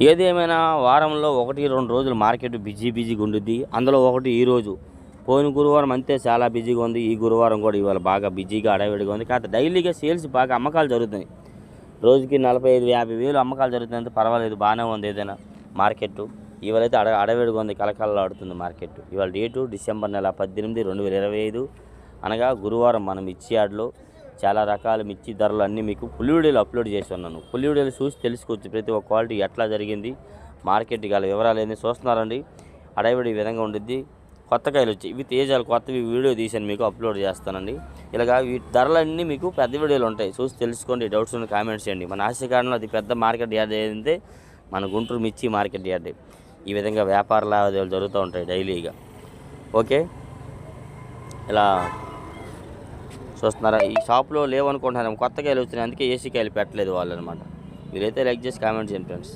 ఏదేమైనా వారంలో ఒకటి రెండు రోజులు మార్కెట్ బిజీ బిజీగా ఉండుద్ది. అందులో ఒకటి ఈరోజు పోయిన గురువారం అంతే చాలా బిజీగా ఉంది. ఈ గురువారం కూడా ఇవాళ బాగా బిజీగా అడవిడిగా ఉంది. కాకపోతే డైలీగా సేల్స్ బాగా అమ్మకాలు జరుగుతున్నాయి. రోజుకి నలభై ఐదు యాభై వేలు అమ్మకాలు జరుగుతుందంటే పర్వాలేదు. బాగానే ఉంది ఏదైనా మార్కెట్. ఇవాళ అయితే అడ అడవిడిగా ఉంది. కలకలలాడుతుంది మార్కెట్. ఇవాళ డేటు డిసెంబర్ నెల పద్దెనిమిది రెండు వేల ఇరవై ఐదు అనగా గురువారం మనం మిర్చి చాలా రకాల మిర్చి ధరలు అన్నీ మీకు ఫుల్ వీడియోలు అప్లోడ్ చేసి ఉన్నాను. ఫుల్ వీడియోలు చూసి తెలుసుకోవచ్చు ప్రతి ఒక్క క్వాలిటీ ఎట్లా జరిగింది మార్కెట్ గల వివరాలు ఏంది చూస్తున్నారండి. అడవిడి ఈ విధంగా ఉండిద్ది. కొత్త కాయలు వచ్చాయి ఇవి తేజాలు కొత్తవి వీడియో తీసాను మీకు అప్లోడ్ చేస్తానండి. ఇలాగా వీటి ధరలన్నీ మీకు పెద్ద వీడియోలు ఉంటాయి. చూసి తెలుసుకోండి డౌట్స్ ఉన్న కామెంట్స్ చేయండి. మన ఆశకారంలో అది పెద్ద మార్కెట్ యార్డ్ ఏంటంటే మన గుంటూరు మిర్చి మార్కెట్ యార్డ్ ఈ విధంగా వ్యాపార లావాదేవీలు జరుగుతూ ఉంటాయి డైలీగా. ఓకే? ఇలా చూస్తున్నారా ఈ షాప్లో లేవనుకుంటున్నాను కొత్త కాయలు వచ్చినాయి అందుకే ఏసీ కాయలు పెట్టలేదు వాళ్ళు అనమాట మీరైతే లైక్ చేసి కామెంట్ చేయండి ఫ్రెండ్స్.